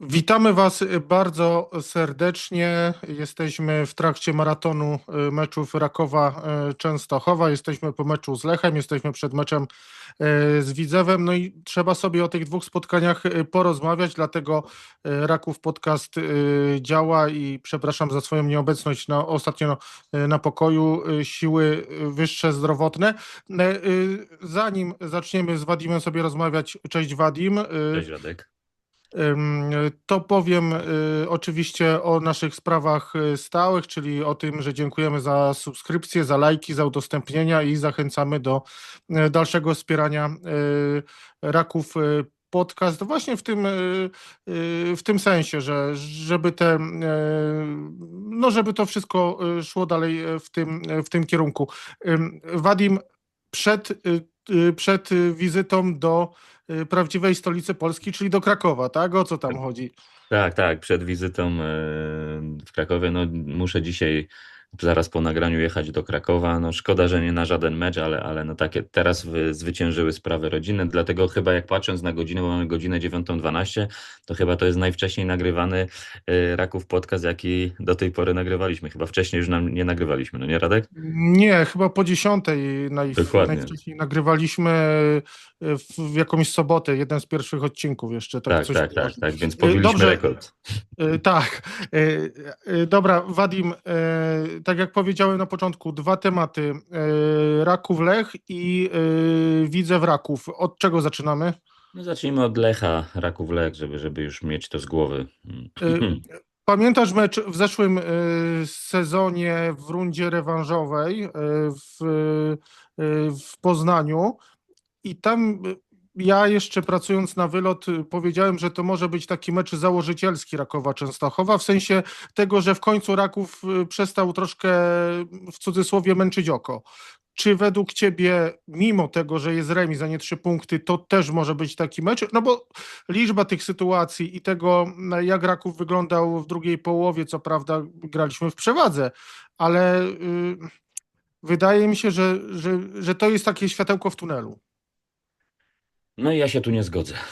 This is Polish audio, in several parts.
Witamy Was bardzo serdecznie. Jesteśmy w trakcie maratonu y, meczów Rakowa y. Jesteśmy po meczu z Lechem, jesteśmy przed meczem y, z Widzewem. No i trzeba sobie o tych dwóch spotkaniach y, porozmawiać, dlatego y, Raków Podcast y, działa i przepraszam za swoją nieobecność na, ostatnio y, na pokoju. y, Siły y, wyższe zdrowotne. Y, y, Zanim zaczniemy z Wadimem sobie rozmawiać, cześć Wadim. y, Cześć Radek. To powiem y, oczywiście o naszych sprawach y, stałych, czyli o tym, że dziękujemy za subskrypcje, za lajki, za udostępnienia i zachęcamy do y, dalszego wspierania raków podcast właśnie w tym, w tym sensie, że żeby te, no żeby to wszystko szło dalej w tym, w tym kierunku. Wadim, przed, przed y, wizytą do y, prawdziwej stolicy Polski, czyli do Krakowa, tak? O co tam chodzi? Tak, tak, przed wizytą e, w Krakowie, no muszę dzisiaj, zaraz po nagraniu jechać do Krakowa. No szkoda, że nie na żaden mecz, ale, ale no takie teraz wy- zwyciężyły sprawy rodzinne, dlatego chyba jak patrząc na godzinę, bo mamy godzinę 9.12, to chyba to jest najwcześniej nagrywany e, Raków podcast, jaki do tej pory nagrywaliśmy. Chyba wcześniej już nam nie nagrywaliśmy, no nie Radek? Nie, chyba po dziesiątej naj, Dokładnie. najwcześniej nagrywaliśmy y, w, jakąś sobotę, jeden z pierwszych odcinków jeszcze. Tak, Tak, coś tak, tak, tak, więc pobiliśmy dobrze. rekord. Y, Tak. Y, y, Dobra, Wadim, y, tak jak powiedziałem na początku, dwa tematy. y, Raków Lech i y, Widzew Raków. Od czego zaczynamy? No zacznijmy od Lecha, Raków Lech, żeby, żeby już mieć to z głowy. Mm. Y, Pamiętasz mecz w zeszłym sezonie w rundzie rewanżowej w, w Poznaniu i tam ja jeszcze pracując na wylot y, powiedziałem, że to może być taki mecz założycielski Rakowa Częstochowa, w sensie tego, że w końcu Raków y, przestał troszkę w cudzysłowie męczyć oko. Czy według Ciebie, mimo tego, że jest remis, a nie trzy punkty, to też może być taki mecz? No bo liczba tych sytuacji i tego, jak Raków wyglądał w drugiej połowie, co prawda graliśmy w przewadze, ale y, wydaje mi się, że, że, że to jest takie światełko w tunelu. No i ja się tu nie zgodzę.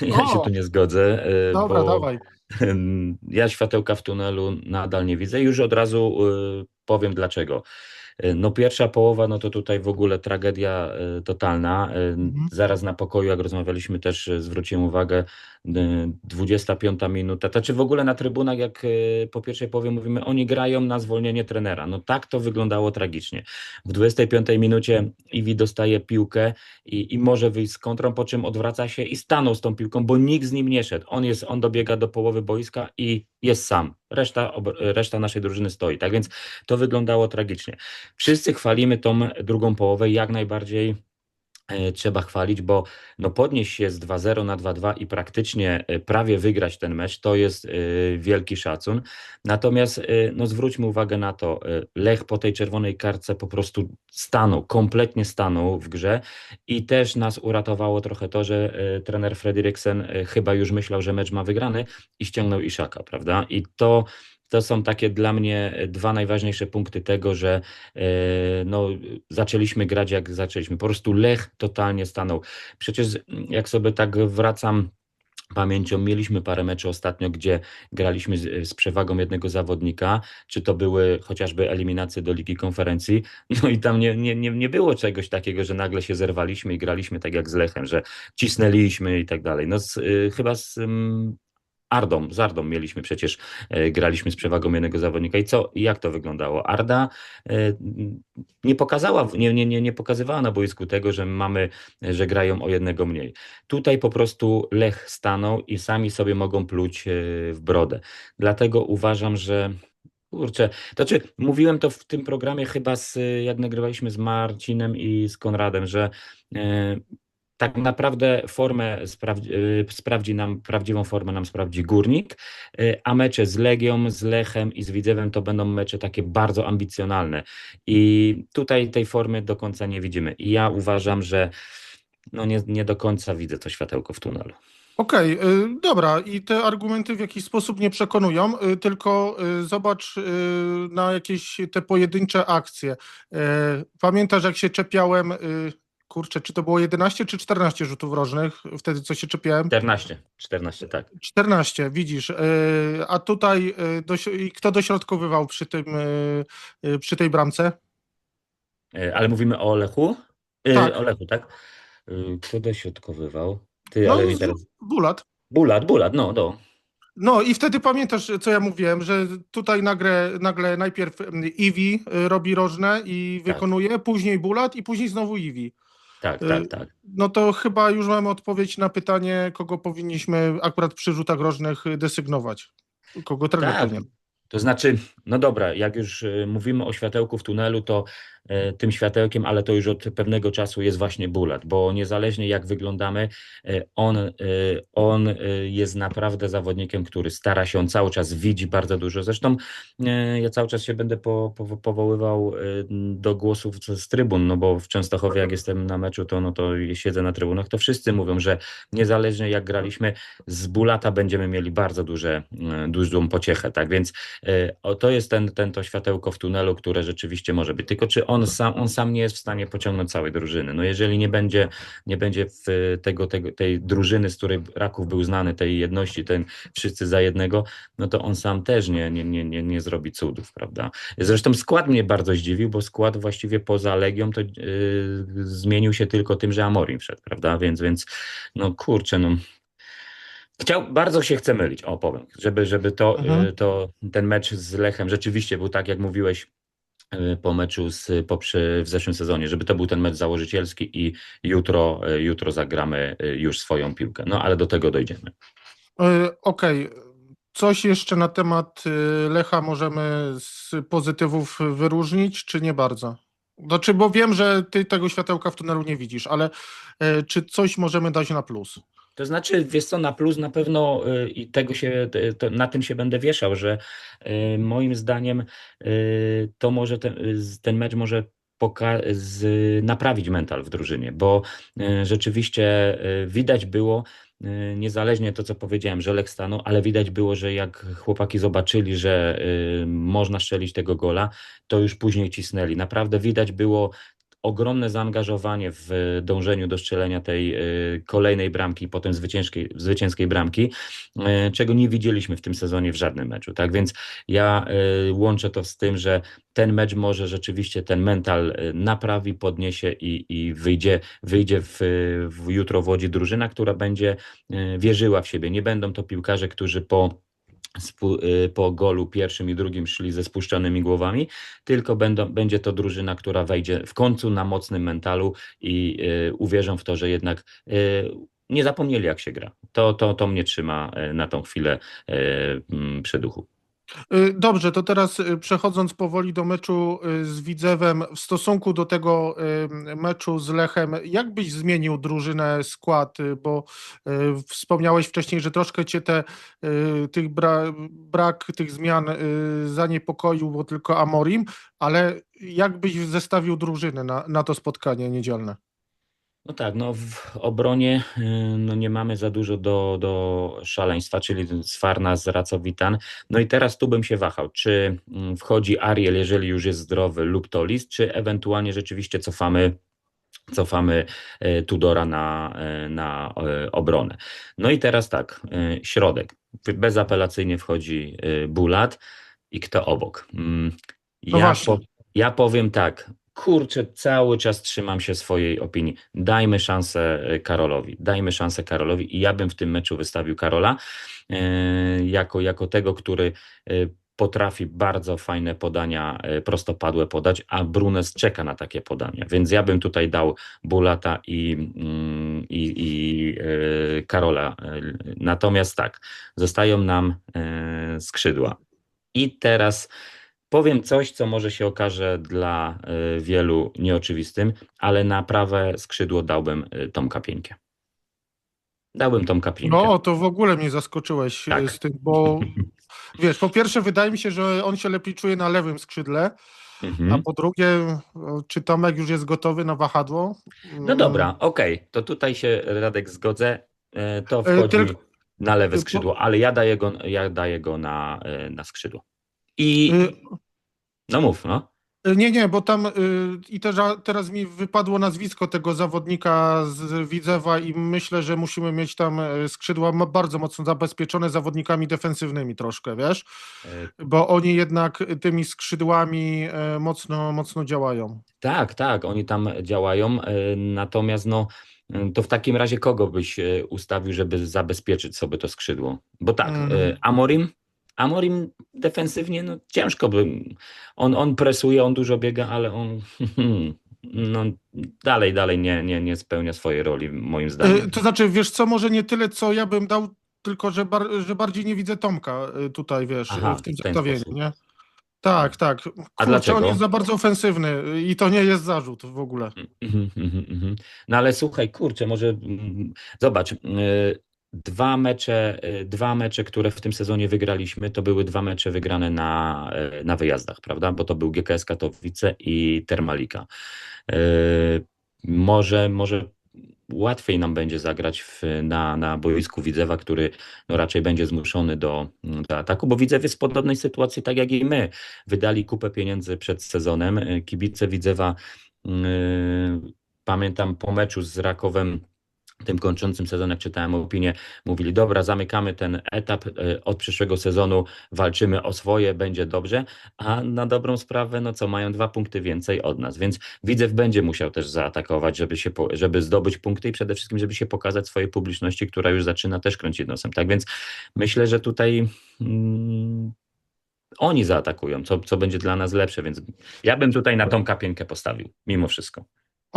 Ja O! się tu nie zgodzę. e, Dobra, bo dawaj. Ja światełka w tunelu nadal nie widzę. Już od razu y, powiem dlaczego. Y, No pierwsza połowa, no to tutaj w ogóle tragedia y, totalna. Y, Mhm. Zaraz na pokoju, jak rozmawialiśmy, też zwróciłem uwagę, y, 25 minuta, to czy w ogóle na trybunach, jak po pierwszej połowie mówimy, oni grają na zwolnienie trenera. No tak to wyglądało tragicznie. W 25 minucie Iwi dostaje piłkę i, i może wyjść z kontrą, po czym odwraca się i stanął z tą piłką, bo nikt z nim nie szedł. On jest, on dobiega do połowy boiska i jest sam. Reszta, reszta naszej drużyny stoi. Tak więc to wyglądało tragicznie. Wszyscy chwalimy tą drugą połowę, jak najbardziej trzeba chwalić, bo no podnieść się z 2-0 na 2-2 i praktycznie e, prawie wygrać ten mecz, to jest e, wielki szacun. Natomiast e, no zwróćmy uwagę na to, e, Lech po tej czerwonej kartce po prostu stanął, kompletnie stanął w grze i też nas uratowało trochę to, że e, trener Frederiksen e, chyba już myślał, że mecz ma wygrany i ściągnął Iszaka, prawda? I to to są takie dla mnie e, dwa najważniejsze punkty tego, że e, no, zaczęliśmy grać jak zaczęliśmy. Po prostu Lech totalnie stanął. Przecież jak sobie tak wracam pamięcią, mieliśmy parę meczy ostatnio, gdzie graliśmy z, z przewagą jednego zawodnika, czy to były chociażby eliminacje do Ligi Konferencji, no i tam nie, nie, nie, nie było czegoś takiego, że nagle się zerwaliśmy i graliśmy tak jak z Lechem, że cisnęliśmy i tak dalej. No z, y, chyba z ym, Ardą, z Ardą mieliśmy przecież, e, graliśmy z przewagą jednego zawodnika i co, jak to wyglądało? Arda e, nie pokazała, nie, nie, nie, nie pokazywała na boisku tego, że mamy, że grają o jednego mniej. Tutaj po prostu Lech stanął i sami sobie mogą pluć e, w brodę. Dlatego uważam, że Kurczę, znaczy mówiłem to w tym programie chyba z, jak nagrywaliśmy z Marcinem i z Konradem, że e, tak naprawdę formę sprawdzi, e, sprawdzi nam, prawdziwą formę nam sprawdzi Górnik, e, a mecze z Legią, z Lechem i z Widzewem to będą mecze takie bardzo ambicjonalne i tutaj tej formy do końca nie widzimy i ja uważam, że no nie, nie do końca widzę to światełko w tunelu. Okej, y, dobra, i te argumenty w jakiś sposób nie przekonują, y, tylko y, zobacz y, na jakieś te pojedyncze akcje. Y, Pamiętasz, jak się czepiałem y, kurczę, czy to było 11 czy 14 rzutów rożnych, wtedy co się czepiałem? 14, 14, tak. 14, widzisz. Yy, a tutaj i kto dośrodkowywał przy tym, yy, przy tej bramce? E, Ale mówimy o Lechu? E, Tak. O Lechu, tak? E, Kto dośrodkowywał? Ty, No, ale teraz... Bulat. Bulat, Bulat, no, no. No i wtedy pamiętasz, co ja mówiłem, że tutaj nagle, nagle najpierw mm, Iwi robi rożne i Tak. wykonuje, później Bulat i później znowu Iwi. Tak, Y, tak, tak. No to chyba już mamy odpowiedź na pytanie, kogo powinniśmy akurat przy rzutach rożnych y, desygnować. Kogo trener Tak. powinien. To znaczy, no dobra, jak już e, mówimy o światełku w tunelu, to tym światełkiem, ale to już od pewnego czasu jest właśnie Bulat, bo niezależnie jak wyglądamy, e, on, e, on e, jest naprawdę zawodnikiem, który stara się, on cały czas widzi bardzo dużo. Zresztą e, ja cały czas się będę po, po, powoływał e, do głosów z trybun, no bo w Częstochowie jak jestem na meczu, to, no to siedzę na trybunach, to wszyscy mówią, że niezależnie jak graliśmy, z Bulata będziemy mieli bardzo duże, e, dużą pociechę, tak więc E, to jest ten, ten to światełko w tunelu, które rzeczywiście może być. Tylko czy on sam, on sam nie jest w stanie pociągnąć całej drużyny? No jeżeli nie będzie, nie będzie w tego, tego, tej drużyny, z której Raków był znany, tej jedności, ten wszyscy za jednego, no to on sam też nie, nie, nie, nie, nie zrobi cudów, prawda? Zresztą skład mnie bardzo zdziwił, bo skład właściwie poza Legią to yy, zmienił się tylko tym, że Amorim wszedł, prawda? Więc, więc no kurczę, no Chciał, bardzo się chce mylić, o powiem, żeby, żeby to, Mhm. y, to ten mecz z Lechem rzeczywiście był tak, jak mówiłeś po meczu z, po, w zeszłym sezonie, żeby to był ten mecz założycielski i jutro, y, jutro zagramy y, już swoją piłkę. No ale do tego dojdziemy. Okej. Coś jeszcze na temat Lecha możemy z pozytywów wyróżnić, czy nie bardzo? Znaczy, bo wiem, że ty tego światełka w tunelu nie widzisz, ale czy coś możemy dać na plus? To znaczy, wiesz co, na plus na pewno y, i tego się, to, na tym się będę wieszał, że y, moim zdaniem y, to może ten, y, ten mecz może z, naprawić mental w drużynie, bo y, rzeczywiście y, widać było, niezależnie to, co powiedziałem, że Lech stanął, ale widać było, że jak chłopaki zobaczyli, że y, można strzelić tego gola, to już później cisnęli. Naprawdę widać było ogromne zaangażowanie w dążeniu do strzelenia tej y, kolejnej bramki, potem zwycięskiej, zwycięskiej bramki, y, czego nie widzieliśmy w tym sezonie w żadnym meczu. Tak więc ja łączę to z tym, że ten mecz może rzeczywiście ten mental naprawi, podniesie i, i wyjdzie, wyjdzie w, w jutro w Łodzi drużyna, która będzie wierzyła w siebie. Nie będą to piłkarze, którzy po po golu pierwszym i drugim szli ze spuszczonymi głowami, tylko będą, będzie to drużyna, która wejdzie w końcu na mocnym mentalu i y, uwierzą w to, że jednak y, nie zapomnieli jak się gra. To, to, to mnie trzyma y, na tą chwilę y, przy duchu. Y, Dobrze, to teraz y, przechodząc powoli do meczu y, z Widzewem, w stosunku do tego meczu z Lechem, jak byś zmienił drużynę, skład, bo wspomniałeś wcześniej, że troszkę cię te, tych bra, brak tych zmian zaniepokoił, bo tylko Amorim, ale jak byś zestawił drużyny na, na to spotkanie niedzielne? No tak, no w obronie y, no nie mamy za dużo do, do szaleństwa, czyli Sfarna z Racowitan. No i teraz tu bym się wahał, czy mm, wchodzi Ariel, jeżeli już jest zdrowy, lub Tolis, czy ewentualnie rzeczywiście cofamy cofamy e, Tudora na, e, na obronę. No i teraz tak, środek. Bezapelacyjnie wchodzi Bulat i kto obok. Mm, No Ja, właśnie. po, ja powiem tak, kurczę, cały czas trzymam się swojej opinii. Dajmy szansę e, Karolowi, dajmy szansę Karolowi i ja bym w tym meczu wystawił Karola e, jako, jako tego, który e, potrafi bardzo fajne podania prostopadłe podać, a Brunes czeka na takie podania. Więc ja bym tutaj dał Bulata i, mm, i, i Karola. Natomiast tak, zostają nam skrzydła. I teraz powiem coś, co może się okaże dla e, wielu nieoczywistym, ale na prawe skrzydło dałbym e, Tomka Pieńkę. Dałbym Tomka Pieńkę. No, to w ogóle mnie zaskoczyłeś y, Tak. z tym, bo wiesz, po pierwsze wydaje mi się, że on się lepiej czuje na lewym skrzydle, Mhm. A po drugie, czy Tomek już jest gotowy na wahadło? No dobra, okej, to tutaj się Radek zgodzę. To E, wchodzi tylko- na lewe skrzydło, ale ja daję go, ja daję go na, na skrzydło. I y, no mów, no. Y, Nie, nie, bo tam y, i też, teraz mi wypadło nazwisko tego zawodnika z Widzewa i myślę, że musimy mieć tam skrzydła bardzo mocno zabezpieczone zawodnikami defensywnymi troszkę, wiesz, E, bo oni jednak tymi skrzydłami y, mocno, mocno działają. Tak, tak, oni tam działają. e, Natomiast no, e, to w takim razie kogo byś e, ustawił, żeby zabezpieczyć sobie to skrzydło? Bo tak, Mm. e, Amorim, Amorim defensywnie, no ciężko by. On, on presuje, on dużo biega, ale on no, dalej, dalej nie, nie, nie spełnia swojej roli, moim Y, zdaniem. To znaczy, wiesz co, może nie tyle, co ja bym dał, tylko że, bar, że bardziej nie widzę Tomka y, tutaj, wiesz, Aha, w tym zestawieniu, nie? Tak, tak. Kurczę, dlaczego? on jest za bardzo ofensywny i to nie jest zarzut w ogóle. Mhm, mhm, mhm. No ale słuchaj, kurczę, może mm, zobacz, y, dwa mecze, y, dwa mecze, które w tym sezonie wygraliśmy, to były dwa mecze wygrane na, y, na wyjazdach, prawda? Bo to był GKS Katowice i Termalika. Y, Może, może łatwiej nam będzie zagrać w, na, na boisku Widzewa, który no raczej będzie zmuszony do, do ataku, bo Widzew jest w podobnej sytuacji, tak jak i my. Wydali kupę pieniędzy przed sezonem. Kibice Widzewa Yy, Pamiętam po meczu z Rakowem, tym kończącym sezon, jak czytałem opinię, mówili: Dobra, zamykamy ten etap, yy, od przyszłego sezonu walczymy o swoje, będzie dobrze. A na dobrą sprawę, no co, mają dwa punkty więcej od nas, więc Widzew będzie musiał też zaatakować, żeby, się, żeby zdobyć punkty i przede wszystkim, żeby się pokazać swojej publiczności, która już zaczyna też kręcić nosem. Tak więc myślę, że tutaj. Mm, oni zaatakują, co, co będzie dla nas lepsze, więc ja bym tutaj na tą kapienkę postawił, mimo wszystko.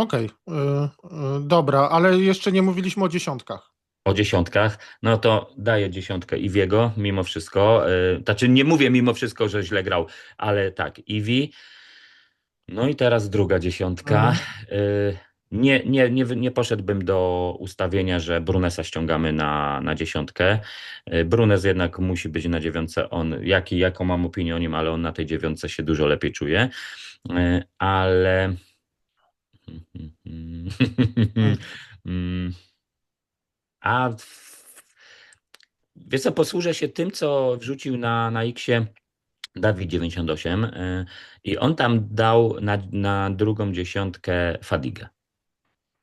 Okej, y, y, dobra, ale jeszcze nie mówiliśmy o dziesiątkach. O dziesiątkach, no to daję dziesiątkę Iwiego, mimo wszystko. Yy, znaczy nie mówię mimo wszystko, że źle grał, ale tak, Iwi. No i teraz druga dziesiątka. Yy, nie, nie, nie, wy- nie poszedłbym do ustawienia, że Brunesa ściągamy na, na dziesiątkę. Yy, Brunes jednak musi być na dziewiątce. On, jaki, jaką mam opinię o nim, ale on na tej dziewiątce się dużo lepiej czuje. Yy, ale. A wiesz co, posłużę się tym, co wrzucił na, na Xie Dawid 98 y, i on tam dał na, na drugą dziesiątkę Fadigę.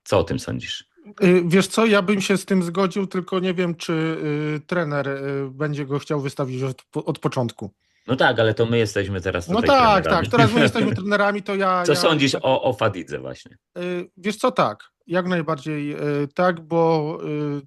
Co o tym sądzisz? Y, Wiesz co, ja bym się z tym zgodził, tylko nie wiem, czy y, trener y, będzie go chciał wystawić od, od początku. No tak, ale to my jesteśmy teraz No tak, trenerami. tak, teraz my jesteśmy trenerami, to ja... Co ja, sądzisz o, o Fadidze właśnie? Y, Wiesz co, tak, jak najbardziej y, tak, bo y,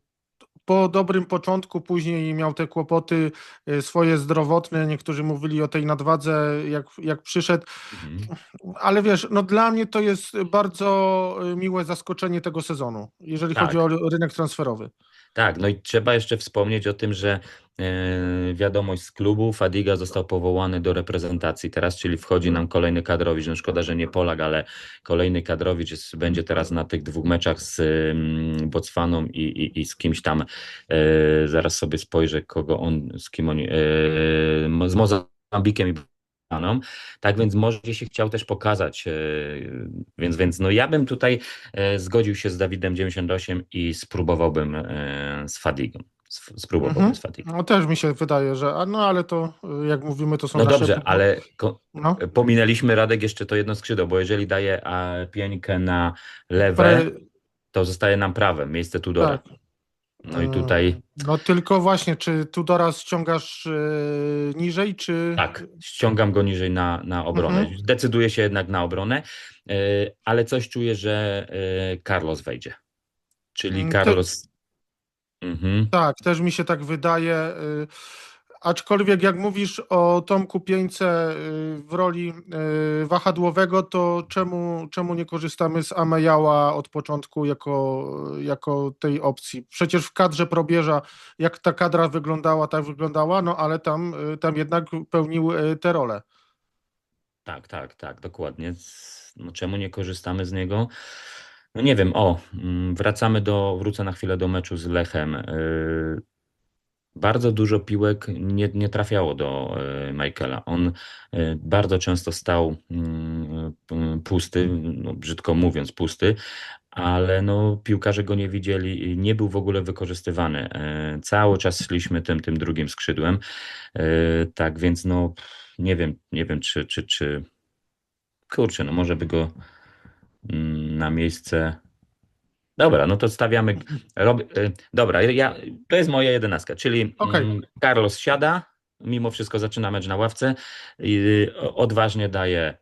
po dobrym początku później miał te kłopoty swoje zdrowotne, niektórzy mówili o tej nadwadze, jak, jak przyszedł, Mhm. ale wiesz, no dla mnie to jest bardzo miłe zaskoczenie tego sezonu, jeżeli Tak. chodzi o ry- rynek transferowy. Tak, no i trzeba jeszcze wspomnieć o tym, że e, wiadomość z klubu, Fadiga został powołany do reprezentacji teraz, czyli wchodzi nam kolejny kadrowicz. No szkoda, że nie Polak, ale kolejny kadrowicz jest, będzie teraz na tych dwóch meczach z mm, Botswaną i, i, i z kimś tam. E, zaraz sobie spojrzę, kogo on, z kim oni, e, z Mozambikiem i. Tak więc może się chciał też pokazać, e, więc, więc no ja bym tutaj e, zgodził się z Dawidem 98 i spróbowałbym e, z Fadigą. Sp- Spróbowałbym Mhm. z Fadigą. No też mi się wydaje, że, no ale to jak mówimy, to są No nasze... dobrze, ale No, pominęliśmy Radek jeszcze to jedno skrzydło, bo jeżeli daje pieńkę na lewe, pre, to zostaje nam prawe, miejsce Tudora. tak. No i Mm. tutaj No tylko właśnie, czy Tudora ściągasz y, niżej, czy... tak, ściągam go niżej na, na obronę. Mhm. Decyduję się jednak na obronę, e, ale coś czuję, że e, Carlos wejdzie. Czyli Mm, te- Carlos. Mhm. Tak, też mi się tak wydaje. y, Aczkolwiek jak mówisz o Tomku Pieńce y, w roli y, wahadłowego, to czemu, czemu nie korzystamy z Amejała od początku jako, jako tej opcji? Przecież w kadrze probierza, jak ta kadra wyglądała, tak wyglądała, no ale tam, y, tam jednak pełnił tę rolę. Tak, tak, tak, dokładnie. No czemu nie korzystamy z niego? No nie wiem, o, mm, wracamy do, wrócę na chwilę do meczu z Lechem. Yy, Bardzo dużo piłek nie, nie trafiało do yy, Michaela. On yy, bardzo często stał mm, yy, pusty, no, brzydko mówiąc pusty, ale no, piłkarze go nie widzieli nie był w ogóle wykorzystywany. Cały czas szliśmy tym, tym drugim skrzydłem. Tak więc no, nie wiem, nie wiem czy, czy, czy kurczę, no może by go mm, na miejsce. Dobra, no to stawiamy. Rob... y, Dobra, ja, to jest moja jedenastka, czyli Okej. mm, Carlos siada, mimo wszystko zaczyna mecz na ławce, odważnie daje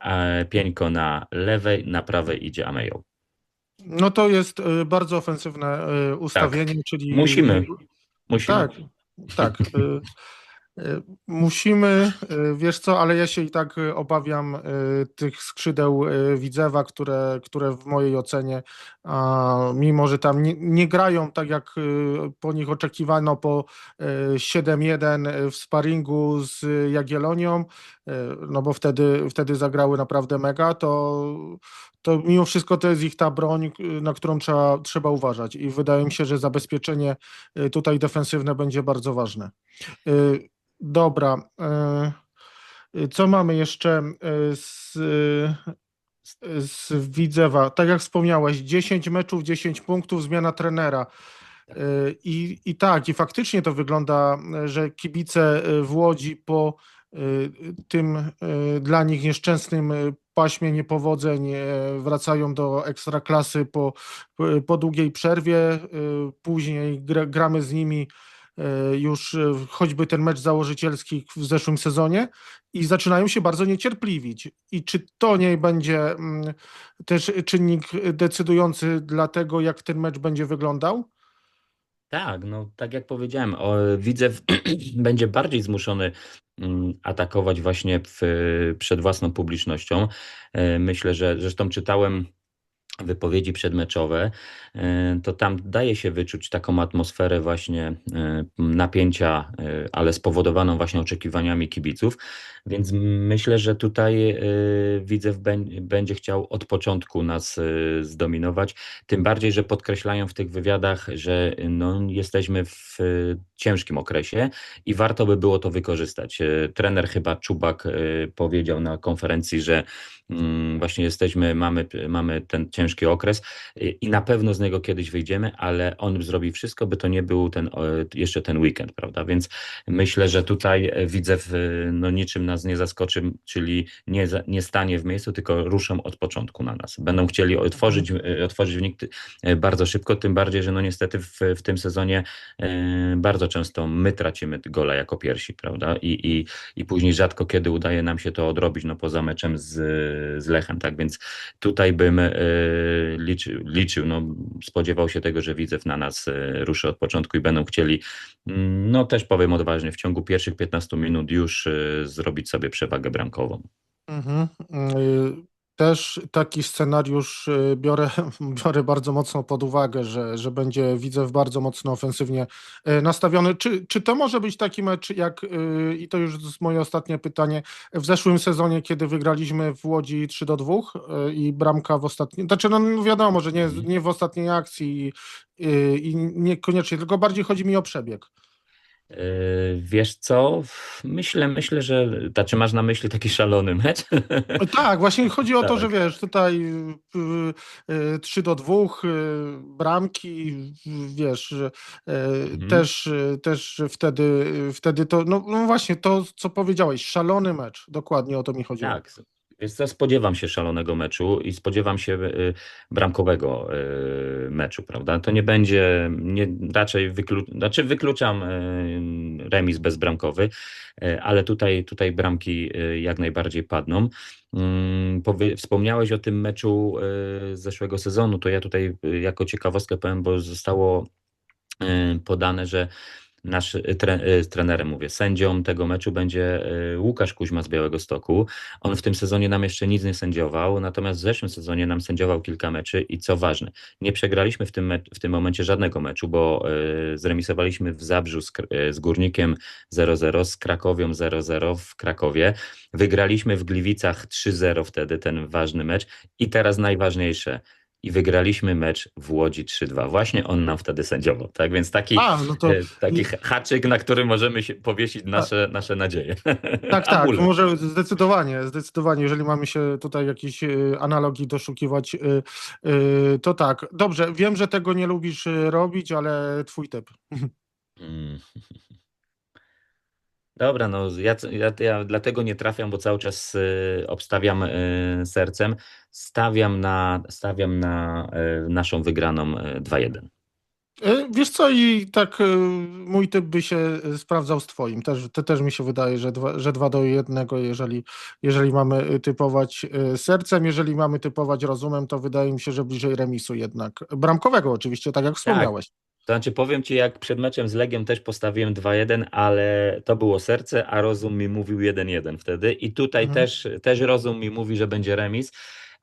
a Pieńko na lewej, na prawej idzie Amejo. No to jest y, bardzo ofensywne ustawienie, czyli... Tak. Musimy. Musimy. Tak, tak. Musimy, wiesz co, ale ja się i tak obawiam tych skrzydeł Widzewa, które, które w mojej ocenie, a, mimo że tam nie, nie grają tak jak y, po nich oczekiwano po y, 7-1 w sparingu z Jagiellonią, y, no bo wtedy, wtedy zagrały naprawdę mega, to, to mimo wszystko to jest ich ta broń, y, na którą trzeba, trzeba uważać i wydaje mi się, że zabezpieczenie y, tutaj defensywne będzie bardzo ważne. Y, Dobra. y, y, Co mamy jeszcze y, z, y, z Widzewa? Tak jak wspomniałeś, 10 meczów, 10 punktów, zmiana trenera. Y, I, I tak, i faktycznie to wygląda, że kibice y, w Łodzi po y, tym dla nich nieszczęsnym paśmie niepowodzeń wracają do ekstraklasy po, po długiej przerwie. Później gra- gramy z nimi już y, choćby ten mecz założycielski w zeszłym sezonie i zaczynają się bardzo niecierpliwić. I czy to nie będzie mm, też czynnik decydujący dla tego, jak ten mecz będzie wyglądał? Tak, no tak jak powiedziałem, o, Widzew będzie bardziej zmuszony mm, atakować właśnie w, przed własną publicznością. E, Myślę, że zresztą czytałem wypowiedzi przedmeczowe, e, to tam daje się wyczuć taką atmosferę właśnie e, napięcia, e, ale spowodowaną właśnie oczekiwaniami kibiców, więc myślę, że tutaj Widzew bę- będzie chciał od początku nas zdominować, tym bardziej, że podkreślają w tych wywiadach, że no, jesteśmy w ciężkim okresie i warto by było to wykorzystać. Trener chyba Czubak powiedział na konferencji, że mm, właśnie jesteśmy, mamy, mamy ten ciężki okres i i na pewno z niego kiedyś wyjdziemy, ale on zrobi wszystko, by to nie był ten, jeszcze ten weekend, prawda? Więc myślę, że tutaj e, widzę no niczym nas nie zaskoczy, czyli nie, nie stanie w miejscu, tylko ruszą od początku na nas. Będą chcieli otworzyć, e, otworzyć wynik e, bardzo szybko, tym bardziej, że no niestety w, w tym sezonie bardzo często my tracimy gola jako pierwsi, prawda? I, i, I później rzadko kiedy udaje nam się to odrobić, no poza meczem z, z Lechem, tak? Więc tutaj bym e, liczył, no spodziewał się tego, że Widzew na nas e, ruszy od początku i będą chcieli, mm, no też powiem odważnie, w ciągu pierwszych 15 minut już e, zrobić sobie przewagę bramkową. Mhm. Też taki scenariusz y, biorę, biorę bardzo mocno pod uwagę, że, że będzie Widzew bardzo mocno ofensywnie y, nastawiony. Czy, czy to może być taki mecz jak, y, i to już jest moje ostatnie pytanie, w zeszłym sezonie, kiedy wygraliśmy w Łodzi 3 do 2 y, i bramka w ostatniej, znaczy no wiadomo, że nie, nie w ostatniej akcji y, i niekoniecznie, tylko bardziej chodzi mi o przebieg. E, Wiesz co? Myślę, myślę, że. Znaczy, masz na myśli taki szalony mecz? Tak, właśnie chodzi o to, Tak. że wiesz, tutaj y, y, 3 do 2, y, bramki, wiesz, y, Mhm. też, też wtedy, wtedy to, no, no właśnie to, co powiedziałeś, szalony mecz, dokładnie o to mi chodziło. Tak. Wiesz co, spodziewam się szalonego meczu i spodziewam się y, bramkowego y, meczu, prawda? To nie będzie, nie, raczej wyklu, znaczy wykluczam y, remis bezbramkowy, ale tutaj, tutaj bramki jak najbardziej padną. Mm, wspomniałeś o tym meczu z zeszłego sezonu, to ja tutaj jako ciekawostkę powiem, bo zostało podane, że nasz y, tre, y, trenerem, mówię, sędzią tego meczu będzie y, Łukasz Kuźma z Białego Stoku. On w tym sezonie nam jeszcze nic nie sędziował, natomiast w zeszłym sezonie nam sędziował kilka meczy i co ważne, nie przegraliśmy w tym, me- w tym momencie żadnego meczu, bo zremisowaliśmy w Zabrzu z, z Górnikiem 0-0, z Krakowią 0-0 w Krakowie. Wygraliśmy w Gliwicach 3-0 wtedy ten ważny mecz i teraz najważniejsze, i wygraliśmy mecz w Łodzi 3-2. Właśnie on nam wtedy sędziował, tak? Więc taki, A, no to e, taki haczyk, na który możemy się powiesić nasze, nasze nadzieje. tak, tak, może zdecydowanie, zdecydowanie, jeżeli mamy się tutaj jakiejś y, analogii doszukiwać, y, to tak. Dobrze, wiem, że tego nie lubisz robić, ale twój typ. Mm. Dobra, no ja, ja, ja dlatego nie trafiam, bo cały czas y, obstawiam y, sercem. Stawiam na, stawiam na y, naszą wygraną y, 2-1. E, Wiesz co, i tak e, mój typ by się e, sprawdzał z twoim. Też, to też mi się wydaje, że dwa, że dwa do jednego, jeżeli, jeżeli mamy typować sercem, jeżeli mamy typować rozumem, to wydaje mi się, że bliżej remisu jednak. Bramkowego oczywiście, tak jak wspomniałeś. To znaczy powiem Ci, jak przed meczem z Legiem też postawiłem 2-1, ale to było serce, a rozum mi mówił 1-1 wtedy i tutaj Mhm. też, też rozum mi mówi, że będzie remis,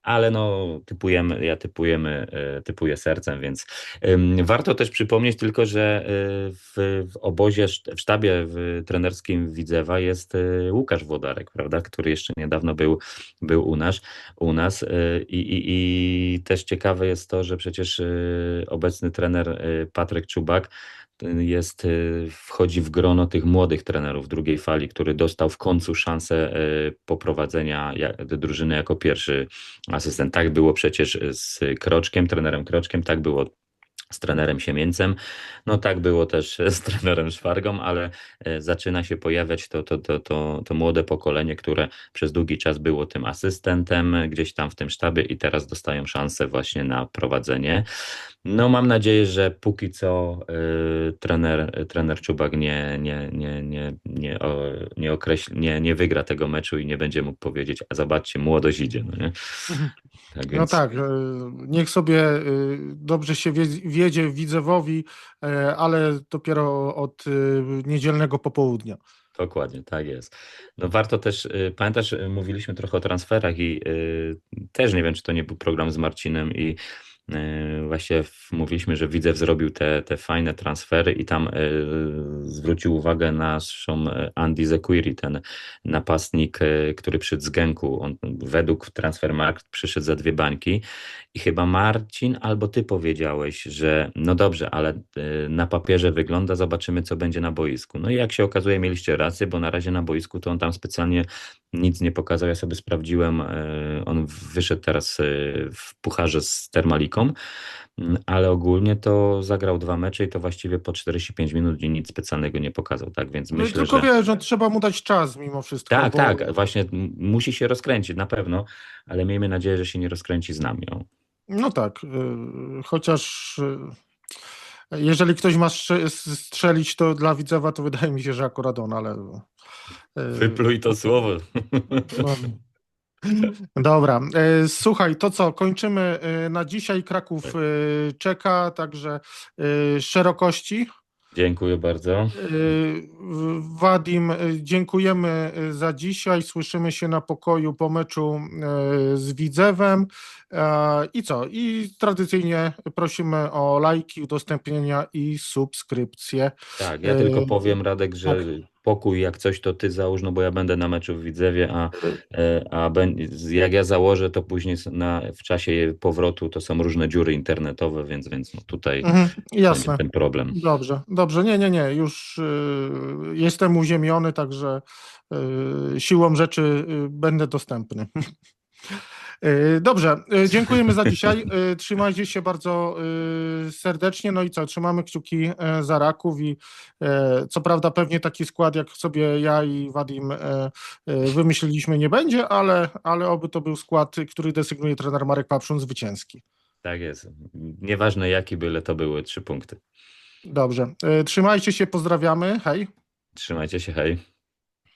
ale no typujemy, ja typujemy, e, typuję sercem, więc warto też przypomnieć tylko, że y, w, w obozie, w sztabie w trenerskim Widzewa jest y, Łukasz Włodarek, prawda, który jeszcze niedawno był, był u nas, u nas i, i, i też ciekawe jest to, że przecież obecny trener Patryk Czubak jest, y, wchodzi w grono tych młodych trenerów drugiej fali, który dostał w końcu szansę y, poprowadzenia drużyny jako pierwszy asystent. Tak było przecież z Kroczkiem, trenerem Kroczkiem, tak było z trenerem Siemieńcem, no tak było też z trenerem Szwargą, ale e, zaczyna się pojawiać to, to, to, to, to młode pokolenie, które przez długi czas było tym asystentem gdzieś tam w tym sztabie i teraz dostają szansę właśnie na prowadzenie. No mam nadzieję, że póki co y, trener, trener Czubak nie, nie, nie, nie, nie, o, nie, określi, nie, nie wygra tego meczu i nie będzie mógł powiedzieć, a zobaczcie, młodość idzie. No, nie? Tak No więc, tak, e, niech sobie e, dobrze się wie- wiedzie Widzewowi, ale dopiero od niedzielnego popołudnia. Dokładnie, tak jest. No warto też, y, pamiętasz, y, mówiliśmy trochę o transferach i y, też nie wiem, czy to nie był program z Marcinem i y, właśnie w, mówiliśmy, że Widzew zrobił te, te fajne transfery i tam y, zwrócił uwagę naszą y, Andy Zequiri, ten napastnik, który przyszedł z Genku. On według Transfermarkt przyszedł za dwie bańki i chyba Marcin albo ty powiedziałeś, że no dobrze, ale na papierze wygląda, zobaczymy co będzie na boisku. No i jak się okazuje, mieliście rację, bo na razie na boisku to on tam specjalnie nic nie pokazał. Ja sobie sprawdziłem, on wyszedł teraz w pucharze z Termaliką, mm, ale ogólnie to zagrał dwa mecze i to właściwie po 45 minut i nic specjalnego nie pokazał, tak więc No myślę, Tylko że... wiesz, że trzeba mu dać czas mimo wszystko. Tak, bo- tak, właśnie musi się rozkręcić na pewno, ale miejmy nadzieję, że się nie rozkręci z nami. O. No tak, y, chociaż y, jeżeli ktoś ma strze- strzelić to dla Widzewa, to wydaje mi się, że akurat on, ale... y, Wypluj to słowo. No. Dobra, e, słuchaj, to co, kończymy e, na dzisiaj. Kraków Tak. e, czeka, także szerokości. Dziękuję bardzo. Wadim, dziękujemy za dzisiaj. Słyszymy się na pokoju po meczu z Widzewem. I co? I tradycyjnie prosimy o lajki, udostępnienia i subskrypcje. Tak, ja tylko powiem, Radek, że tak. Pokój jak coś to ty załóż, no bo ja będę na meczu w Widzewie, a, e, a jak ja założę, to później na, w czasie powrotu to są różne dziury internetowe, więc, więc no tutaj Mhm, jasne. ten problem. Dobrze, dobrze. Nie, nie, nie. Już y, jestem uziemiony, także y, siłą rzeczy y, będę dostępny. Y, Dobrze, y, dziękujemy za dzisiaj. Y, Trzymajcie się bardzo serdecznie. No i co, trzymamy kciuki e, za Raków i e, co prawda pewnie taki skład, jak sobie ja i Wadim e, e, wymyśliliśmy nie będzie, ale, ale oby to był skład, który desygnuje trener Marek Papszun zwycięski. Tak jest. Nieważne jaki, byle to były trzy punkty. Dobrze, trzymajcie się, pozdrawiamy. Hej. Trzymajcie się, hej.